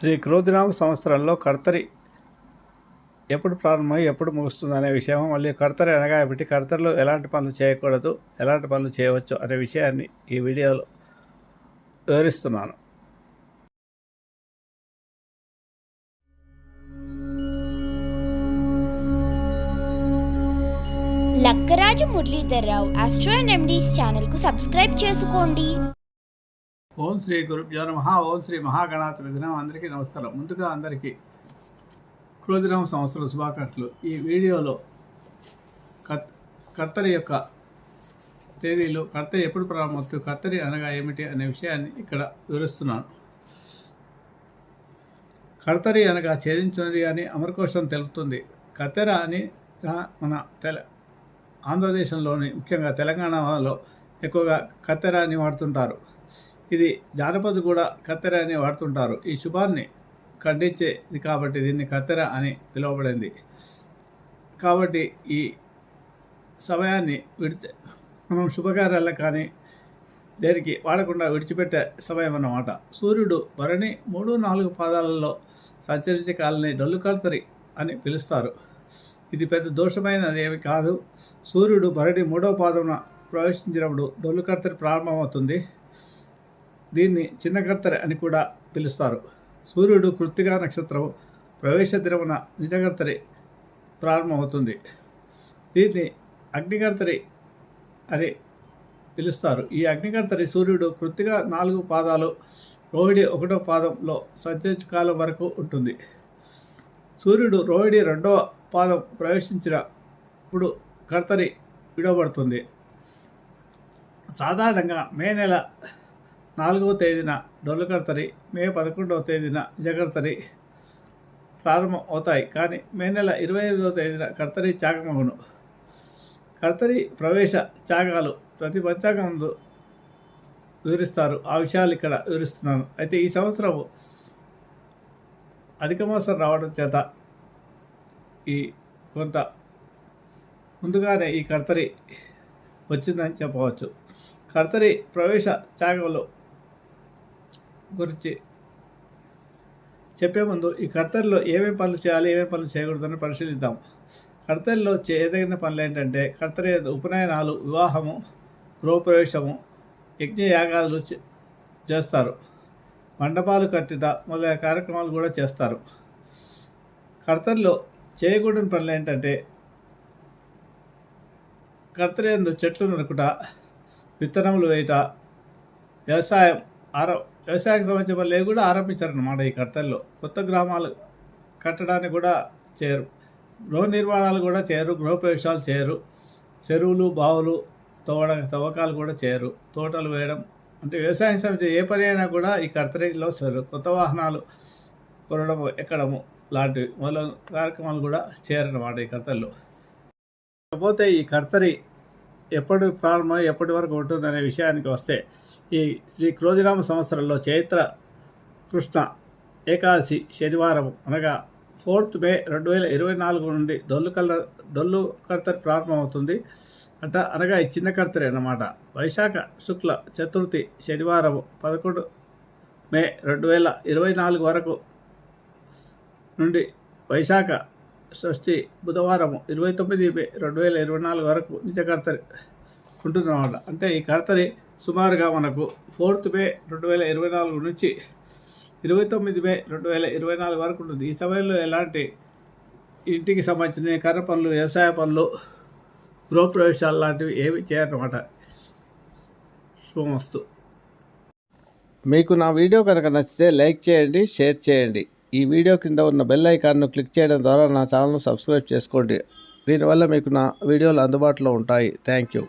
శ్రీ క్రోధినామ సంవత్సరంలో కర్తరి ఎప్పుడు ప్రారంభమై ఎప్పుడు ముగుస్తుంది అనే విషయం మళ్ళీ కర్తరి అనగా ఏమిటి? కర్తరిలో ఎలాంటి పనులు చేయకూడదు ఎలాంటి పనులు చేయవచ్చు అనే విషయాన్ని ఈ వీడియోలో వివరిస్తున్నాను. లక్కరాజు మురళీధర్రావు ఆస్ట్రో అండ్ ఎండీస్ ఛానల్కు సబ్స్క్రైబ్ చేసుకోండి. ఓం శ్రీ గురుభ్యో నమ. ఓం శ్రీ మహాగణాధిపతి దినం అందరికీ నమస్కారం. ముందుగా అందరికీ క్రోధినామ సంవత్సరం శుభాకాంక్షలు. ఈ వీడియోలో కత్ కర్తరి యొక్క తేదీలు కర్తరి ఎప్పుడు ప్రారంభమవుతుంది కర్తరి అనగా ఏమిటి అనే విషయాన్ని ఇక్కడ వివరిస్తున్నాను. కర్తరి అనగా ఛేదించినది కానీ అమరకోశం తెలుపుతుంది. కత్తెర అని మన తెల ఆంధ్రదేశంలోని ముఖ్యంగా తెలంగాణలో ఎక్కువగా కత్తెర అని వాడుతుంటారు. ఇది జానపద కూడా కత్తెర అని వాడుతుంటారు. ఈ శుభాన్ని ఖండించేది కాబట్టి దీన్ని కత్తెర అని పిలువబడింది. కాబట్టి ఈ సమయాన్ని విడిచి మనం శుభకార్యాలకు కానీ దేనికి వాడకుండా విడిచిపెట్టే సమయం అన్నమాట. సూర్యుడు భరణి మూడు నాలుగు పాదాలలో సంచరించే కాలని డొల్లు కర్తరి అని పిలుస్తారు. ఇది పెద్ద దోషమైనది ఏమి కాదు. సూర్యుడు భరణి మూడవ పాదమున ప్రవేశించినప్పుడు డొల్లు కర్తరి ప్రారంభమవుతుంది. దీన్ని చిన్న గర్తరి అని కూడా పిలుస్తారు. సూర్యుడు కృత్తిగా నక్షత్రం ప్రవేశ దినమున నిజకర్తరి ప్రారంభమవుతుంది. దీన్ని అగ్నికర్తరి అని పిలుస్తారు. ఈ అగ్నికర్తరి సూర్యుడు కృత్తిగా నాలుగు పాదాలు రోహిణి ఒకటో పాదంలో సంచరించు కాలం వరకు ఉంటుంది. సూర్యుడు రోహిణి రెండవ పాదం ప్రవేశించినప్పుడు కర్తరి విడవబడుతుంది. సాధారణంగా మే నెల నాలుగవ తేదీన డొల్లుకర్తరి మే పదకొండవ తేదీన జగర్తరి ప్రారంభం అవుతాయి కానీ మే నెల ఇరవై ఐదవ తేదీన కర్తరి చాకమగును కర్తరి ప్రవేశ త్యాగాలు ప్రతి పంచాంగంలో వివరిస్తారు. ఆ విషయాలు ఇక్కడ వివరిస్తున్నాను. అయితే ఈ సంవత్సరం అధిక మాసం రావడం చేత ఈ కొంత ముందుగానే ఈ కర్తరి వచ్చిందని చెప్పవచ్చు. కర్తరి ప్రవేశ త్యాగంలో గురించి చెప్పే ముందు ఈ కర్తల్లో ఏమేమి పనులు చేయాలి ఏమేమి పనులు చేయకూడదని పరిశీలిద్దాం. కర్తల్లో చేయదగిన పనులు ఏంటంటే కర్తరి ఉపనయనాలు వివాహము గృహప్రవేశము యజ్ఞయాగాలు చే- చేస్తారు. మండపాలు కట్టిట మొదలైన కార్యక్రమాలు కూడా చేస్తారు. కర్తల్లో చేయకూడని పనులు ఏంటంటే కర్తరేందు చెట్లు నరుకుట విత్తనములు వేయట వ్యవసాయం ఆర వ్యవసాయానికి సంబంధించిన పనులు ఏవి కూడా ఆరంభించారన్నమాట ఈ కర్తల్లో కొత్త గ్రామాలు కట్టడానికి కూడా చేయరు. గృహ నిర్మాణాలు కూడా చేయరు గృహప్రవేశాలు చేయరు. చెరువులు బావులు తవ్వడ తవ్వకాలు కూడా చేయరు. తోటలు వేయడం అంటే వ్యవసాయం సంబంధించిన ఏ పని అయినా కూడా ఈ కర్తరిలో చేయరు కొత్త వాహనాలు కొనడము ఎక్కడము లాంటివి మొదలైన కార్యక్రమాలు కూడా చేయరన్నమాట ఈ కర్తల్లో కాకపోతే ఈ కర్తరి ఎప్పటి ప్రారంభం ఎప్పటి వరకు ఉంటుందనే విషయానికి వస్తే ఈ శ్రీ క్రోధిరామ సంవత్సరంలో చైత్ర కృష్ణ ఏకాదశి శనివారం అనగా ఫోర్త్ మే రెండు వేల ఇరవై నాలుగు నుండి డొల్లు కల డొల్లు కర్తరి ప్రారంభమవుతుంది అంట అనగా ఈ చిన్న కర్తరి అన్నమాట. వైశాఖ శుక్ల చతుర్థి శనివారం పదకొండు మే రెండు వేల ఇరవై నాలుగు వరకు నుండి వైశాఖ షష్ఠి బుధవారం ఇరవై తొమ్మిది మే రెండు వేల ఇరవై నాలుగు వరకు నిజ కర్తరి ఉంటుందన్నమాట. అంటే ఈ కర్తరి సుమారుగా మనకు ఫోర్త్ మే రెండు వేల ఇరవై నాలుగు నుంచి ఇరవై తొమ్మిది మే రెండు వేల ఇరవై నాలుగు వరకు ఉంటుంది. ఈ సమయంలో ఎలాంటి ఇంటికి సంబంధించిన కర్ర పనులు వ్యవసాయ పనులు గృహప్రవేశాలు లాంటివి ఏవి చేయనమాట? శుభమస్తు మీకు నా వీడియో కనుక నచ్చితే లైక్ చేయండి షేర్ చేయండి. ఈ వీడియో కింద ఉన్న బెల్ ఐకాన్ను క్లిక్ చేయడం ద్వారా నా ఛానల్ను సబ్స్క్రైబ్ చేసుకోండి. దీనివల్ల మీకు నా వీడియోలు అందుబాటులో ఉంటాయి. Thank you.